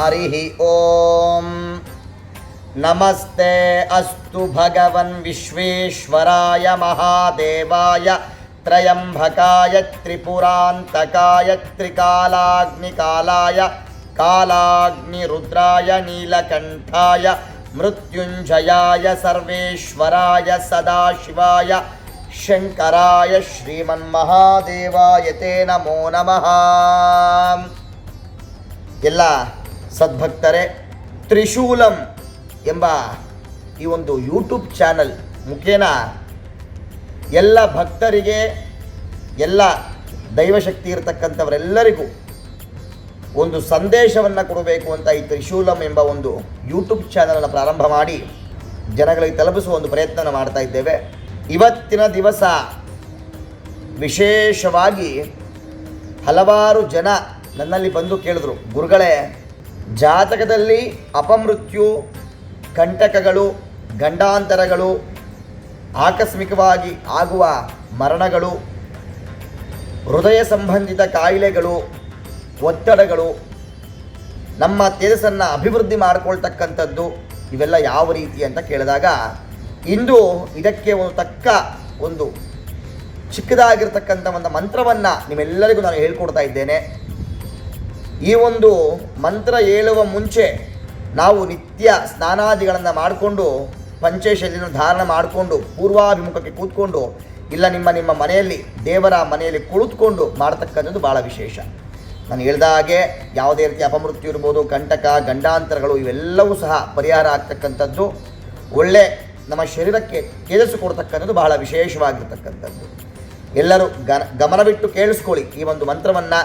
हरिः ॐ नमस्ते अस्तु भगवन् विश्वेश्वराय महादेवाय त्रयम्बकाय त्रिपुरान्तकाय त्रिकालाग्निकालाय कालाग्निरुद्राय नीलकण्ठाय मृत्युञ्जयाय सर्वेश्वराय सदाशिवाय ಶಂಕರಾಯ ಶ್ರೀಮನ್ಮಹಾದೇವಾಯ ತೇ ನಮೋ ನಮಃ ಎಲ್ಲ ಸದ್ಭಕ್ತರೇ, ತ್ರಿಶೂಲಂ ಎಂಬ ಈ ಒಂದು ಯೂಟ್ಯೂಬ್ ಚಾನಲ್ ಮುಖೇನ ಎಲ್ಲ ಭಕ್ತರಿಗೆ, ಎಲ್ಲ ದೈವಶಕ್ತಿ ಇರತಕ್ಕಂಥವರೆಲ್ಲರಿಗೂ ಒಂದು ಸಂದೇಶವನ್ನು ಕೊಡಬೇಕು ಅಂತ ಈ ತ್ರಿಶೂಲಂ ಎಂಬ ಒಂದು ಯೂಟ್ಯೂಬ್ ಚಾನಲನ್ನು ಪ್ರಾರಂಭ ಮಾಡಿ ಜನಗಳಿಗೆ ತಲುಪಿಸುವ ಒಂದು ಪ್ರಯತ್ನ ಮಾಡ್ತಾ ಇದ್ದೇವೆ. ಇವತ್ತಿನ ದಿವಸ ವಿಶೇಷವಾಗಿ ಹಲವಾರು ಜನ ನನ್ನಲ್ಲಿ ಬಂದು ಕೇಳಿದ್ರು, ಗುರುಗಳೇ ಜಾತಕದಲ್ಲಿ ಅಪಮೃತ್ಯು, ಕಂಟಕಗಳು, ಗಂಡಾಂತರಗಳು, ಆಕಸ್ಮಿಕವಾಗಿ ಆಗುವ ಮರಣಗಳು, ಹೃದಯ ಸಂಬಂಧಿತ ಕಾಯಿಲೆಗಳು, ಒತ್ತಡಗಳು, ನಮ್ಮ ತೇಜಸ್ಸನ್ನು ಅಭಿವೃದ್ಧಿ ಮಾಡಿಕೊಳ್ತಕ್ಕಂಥದ್ದು ಇವೆಲ್ಲ ಯಾವ ರೀತಿ ಅಂತ ಕೇಳಿದಾಗ ಇಂದು ಇದಕ್ಕೆ ಒಂದು ತಕ್ಕ ಒಂದು ಚಿಕ್ಕದಾಗಿರ್ತಕ್ಕಂಥ ಒಂದು ಮಂತ್ರವನ್ನು ನಿಮ್ಮೆಲ್ಲರಿಗೂ ನಾನು ಹೇಳ್ಕೊಡ್ತಾ ಇದ್ದೇನೆ. ಈ ಒಂದು ಮಂತ್ರ ಹೇಳುವ ಮುಂಚೆ ನಾವು ನಿತ್ಯ ಸ್ನಾನಾದಿಗಳನ್ನು ಮಾಡಿಕೊಂಡು ಪಂಚೇಶಲಿನ ಧಾರಣ ಮಾಡಿಕೊಂಡು ಪೂರ್ವಾಭಿಮುಖಕ್ಕೆ ಕೂತ್ಕೊಂಡು ಇಲ್ಲ ನಿಮ್ಮ ನಿಮ್ಮ ಮನೆಯಲ್ಲಿ, ದೇವರ ಮನೆಯಲ್ಲಿ ಕುಳಿತುಕೊಂಡು ಮಾಡ್ತಕ್ಕಂಥದ್ದು ಭಾಳ ವಿಶೇಷ. ನಾನು ಹೇಳಿದ ಹಾಗೆ ಯಾವುದೇ ರೀತಿ ಅಪಮೃತ್ಯು ಇರ್ಬೋದು, ಕಂಟಕ, ಗಂಡಾಂತರಗಳು ಇವೆಲ್ಲವೂ ಸಹ ಪರಿಹಾರ ಆಗ್ತಕ್ಕಂಥದ್ದು. ಒಳ್ಳೆ ನಮ್ಮ ಶರೀರಕ್ಕೆ ತೇಜಸ್ಸು ಕೊಡ್ತಕ್ಕಂಥದ್ದು ಬಹಳ ವಿಶೇಷವಾಗಿರ್ತಕ್ಕಂಥದ್ದು. ಎಲ್ಲರೂ ಗಮನವಿಟ್ಟು ಕೇಳಿಸ್ಕೊಳ್ಳಿ ಈ ಒಂದು ಮಂತ್ರವನ್ನು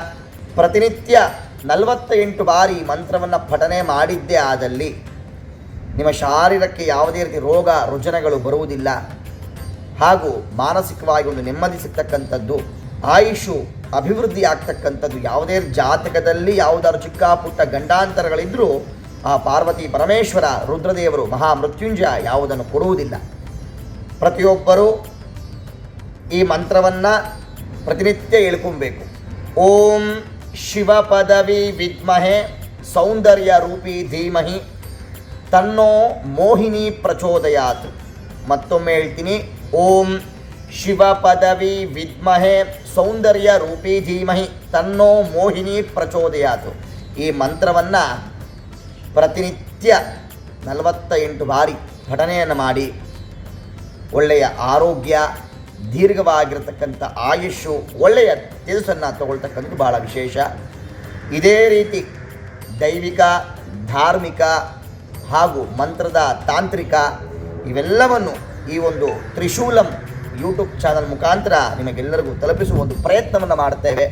ಪ್ರತಿನಿತ್ಯ ನಲವತ್ತ ಎಂಟು ಬಾರಿ ಮಂತ್ರವನ್ನು ಪಠನೆ ಮಾಡಿದ್ದೇ ಆದಲ್ಲಿ ನಿಮ್ಮ ಶಾರೀರಕ್ಕೆ ಯಾವುದೇ ರೀತಿ ರೋಗ, ರುಜನಗಳು ಬರುವುದಿಲ್ಲ. ಹಾಗೂ ಮಾನಸಿಕವಾಗಿ ಒಂದು ನೆಮ್ಮದಿ ಸಿಗ್ತಕ್ಕಂಥದ್ದು, ಆಯುಷು ಅಭಿವೃದ್ಧಿ ಆಗ್ತಕ್ಕಂಥದ್ದು ಯಾವುದೇ ಜಾತಕದಲ್ಲಿ ಯಾವುದಾದ್ರು ಚಿಕ್ಕ ಪುಟ್ಟ ಗಂಡಾಂತರಗಳಿದ್ದರೂ ಆ ಪಾರ್ವತಿ ಪರಮೇಶ್ವರ ರುದ್ರದೇವರು ಮಹಾಮೃತ್ಯುಂಜಯ ಯಾವುದನ್ನು ಕೊಡುವುದಿಲ್ಲ. ಪ್ರತಿಯೊಬ್ಬರೂ ಈ ಮಂತ್ರವನ್ನು ಪ್ರತಿನಿತ್ಯ ಹೇಳ್ಕೊಬೇಕು. ಓಂ ಶಿವ ಪದವಿ ವಿದ್ಮಹೆ ಸೌಂದರ್ಯ ರೂಪಿ ಧೀಮಹಿ. ತನ್ನೋ ಮೋಹಿನಿ ಪ್ರಚೋದಯಾತ್. ಮತ್ತೊಮ್ಮೆ ಹೇಳ್ತೀನಿ, ಓಂ ಶಿವಪದವಿ ವಿದ್ಮಹೆ ಸೌಂದರ್ಯ ರೂಪಿ ಧೀಮಹಿ, ತನ್ನೋ ಮೋಹಿನಿ ಪ್ರಚೋದಯಾತು. ಈ ಮಂತ್ರವನ್ನು ಪ್ರತಿನಿತ್ಯ ನಲವತ್ತ ಎಂಟು ಬಾರಿ ಘಟನೆಯನ್ನು ಮಾಡಿ. ಒಳ್ಳೆಯ ಆರೋಗ್ಯ ದೀರ್ಘವಾಗಿರತಕ್ಕಂಥ ಆಯುಷ್ಯು ಒಳ್ಳೆಯ ತೇಜಸ್ಸನ್ನು ತಗೊಳ್ತಕ್ಕಂಥದ್ದು ಭಾಳ ವಿಶೇಷ. ಇದೇ ರೀತಿ ದೈವಿಕ, ಧಾರ್ಮಿಕ ಹಾಗೂ ಮಂತ್ರದ ತಾಂತ್ರಿಕ ಇವೆಲ್ಲವನ್ನು ಈ ಒಂದು ತ್ರಿಶೂಲಂ ಯೂಟ್ಯೂಬ್ ಚಾನಲ್ ಮುಖಾಂತರ ನಿಮಗೆಲ್ಲರಿಗೂ ತಲುಪಿಸುವ ಒಂದು ಪ್ರಯತ್ನವನ್ನು ಮಾಡ್ತೇವೆ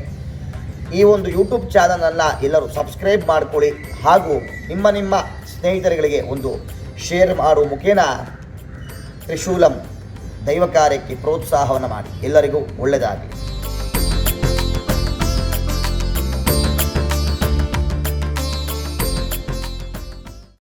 ಈ ಒಂದು ಯೂಟ್ಯೂಬ್ ಚಾನಲನ್ನು ಎಲ್ಲರೂ ಸಬ್ಸ್ಕ್ರೈಬ್ ಮಾಡಿಕೊಳ್ಳಿ ಹಾಗೂ ನಿಮ್ಮ ನಿಮ್ಮ ಸ್ನೇಹಿತರುಗಳಿಗೆ ಒಂದು ಶೇರ್ ಮಾಡುವ ಮುಖೇನ ತ್ರಿಶೂಲಂ ದೈವ ಕಾರ್ಯಕ್ಕೆ ಪ್ರೋತ್ಸಾಹವನ್ನು ಮಾಡಿ. ಎಲ್ಲರಿಗೂ ಒಳ್ಳೆಯದಾಗಲಿ.